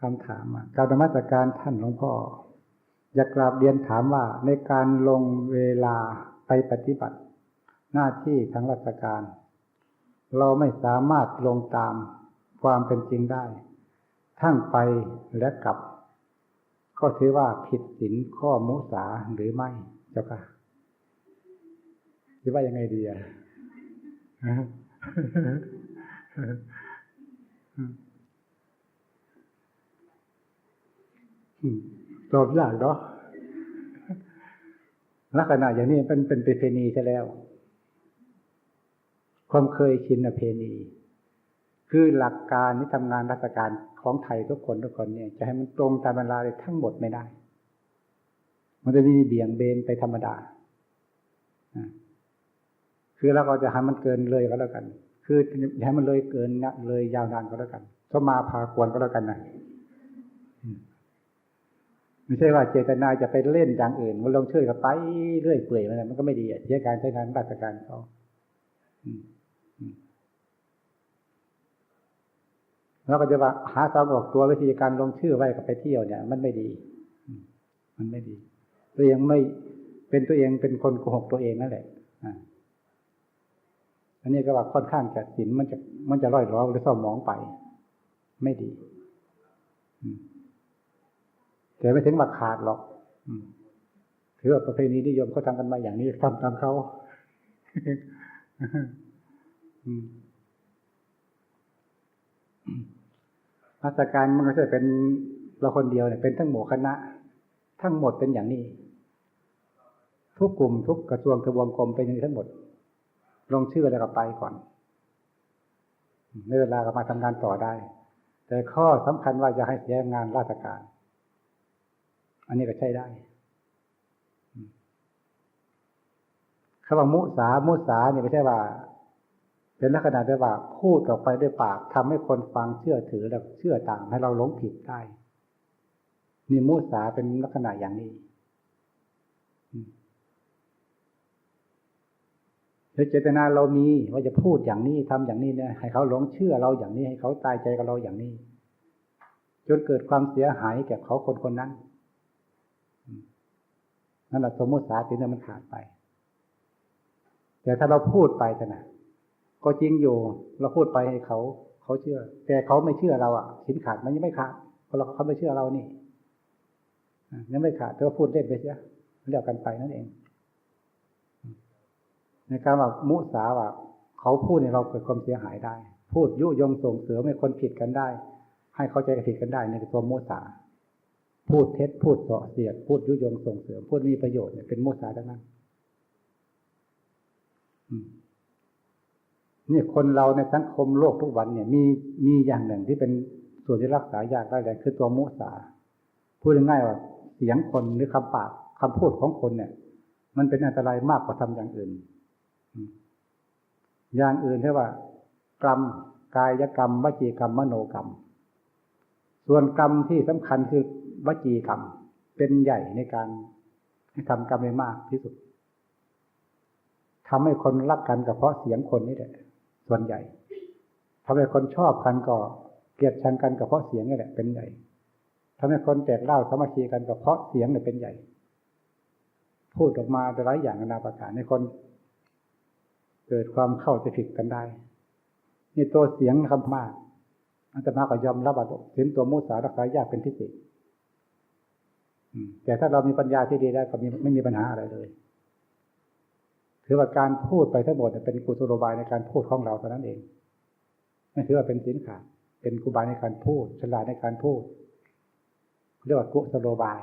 คำถามการธรรมสการท่านหลวงพ่ออยากกราบเรียนถามว่าในการลงเวลาไปปฏิบัติ หน้าที่ทางราชการ เราไม่สามารถลงตามความเป็นจริงได้ ทั้งไปและกลับ ก็ถือว่าผิดศีลข้อมุสาหรือไม่เจ้าค่ะคิดว่ายังไงดีอะ ตอบยากเนาะลักษณะอย่างนี้เป็นเป็นประเพณีใช่แล้ว ความเคยชินประเพณี คือหลักการที่ทำงานราชการของไทยทุกคนทุกคนเนี่ย จะให้มันตรงตามเวลาเลยทั้งหมดไม่ได้ มันจะมีเบี่ยงเบนไปธรรมดาคือเราก็จะให้มันเกินเลยก็แล้วกัน คือให้มันเลยเกินเลยยาวนานก็แล้วกันสมาพากวนก็แล้วกันนะ ไม่ใช่ว่าเจตนาจะไปเล่นอย่างอื่น มันลงเชื่อกับไปเรื่อยเปื่อยมันมันก็ไม่ดีอะเช่การใช้งานราชการเขาแล้วก็จะว่าหาทางออกตัววิธีการลงชื่อไว้กับไปเที่ยวเนี่ย มันไม่ดี มันไม่ดี ตัวเองไม่เป็นตัวเองเป็นคนโกหกตัวเองนั่นแหละอันนี้ก็ว่าค่อนข้างจะสินมันจะมันจะร่อยร้อหรือเศร้าหมองไป ไม่ดี อืม แต่ไม่ถึงว่าขาดหรอกถือว่าประเพณีนิยมเขาทำกันมาอย่างนี้ทำตามเขาราชการมันก็จะเป็นเราคนเดียวเนี่ยเป็นทั้งหมู่คณะ ทั้งหมดเป็นอย่างนี้ ทุกกลุ่มทุกกระทรวงกระบวงกรมเป็นอย่างนี้ทั้งหมด ลงชื่อแล้วก็ไปก่อนในเวลาก็มาทำงานต่อได้ แต่ข้อสำคัญว่าจะให้เสียงานราชการ อันนี้ก็ใช้ได้คำว่ามุสา มุสาเนี่ยไม่ใช่ว่า เป็นลักษณะที่ว่าพูดออกไปด้วยปากทำให้คนฟังเชื่อถือแล้วเชื่อตามให้เราหลงผิดได้นี่มุสาเป็นลักษณะอย่างนี้หรือเจตนาเรามีว่าจะพูดอย่างนี้ทำอย่างนี้เนี่ยให้เขาหลงเชื่อเราอย่างนี้ให้เขาตายใจกับเราอย่างนี้ จนเกิดความเสียหายแก่เขาคนคนนั้น นั่นแหละสมมติสาสินมันขาดไป แต่ถ้าเราพูดไปแต่นะก็จริงอยู่เราพูดไปให้เขาเขาเชื่อ แต่เขาไม่เชื่อเราอะสินขาดมันยังไม่ขาดเพราะเราเขาไม่เชื่อเรานี่ยังไม่ขาดแต่ว่าพูดเล่นไปเสียเรียกกันไปนั่นเอง ในการว่ามุสาว่าเขาพูดในเราเกิดความเสียหายได้ พูดยุยงส่งเสริมให้คนผิดกันได้ ให้เข้าใจผิดกันได้ในตัวมุสา พูดเท็จพูดเสาะเสียด พูดยุยงส่งเสริม พูดมีประโยชน์เนี่ยเป็นมุสาทั้งนั้นนี่คนเราในสังคมโลกทุกวันเนี่ย มีมีอย่างหนึ่งที่เป็นส่วนที่รักษายากได้เลยคือตัวมุสาพูดง่ายๆว่าเสียงคนหรือคำปากคำพูดของคนเนี่ย มันเป็นอันตรายมากกว่าทำอย่างอื่น อย่างอื่นเรียกว่ากรรมกายกรรมวจีกรรมมโนกรรม ส่วนกรรมที่สำคัญคือ วจีกรรม เป็นใหญ่ในการทำกรรมได้มากที่สุดทำให้คนรักกันกับเพราะเสียงคนนี่แหละ ส่วนใหญ่ทำให้คนชอบกันก็เกลียดชังกันกับเพราะเสียงนี่แหละ เป็นใหญ่ทำให้คนแตกเล่าสมาชีกันกับเพราะเสียงนี่เป็นใหญ่ พูดออกมาหลายอย่างนาประการในคน เกิดความเข้าใจผิดกันได้นี่ตัวเสียงคำมากอันตมาก็ยอมรับว่าเห็นตัวมุสารักษายากเป็นพิเศษ แต่ถ้าเรามีปัญญาที่ดีแล้วก็มีไม่มีปัญหาอะไรเลย ถือว่าการพูดไปทั้งหมดเป็นกุศโลบายในการพูดของเราเท่านั้นเองไม่ถือว่าเป็นสินค้าเป็นกุบายในการพูดฉลาดในการพูดเรียกว่ากุศโลบาย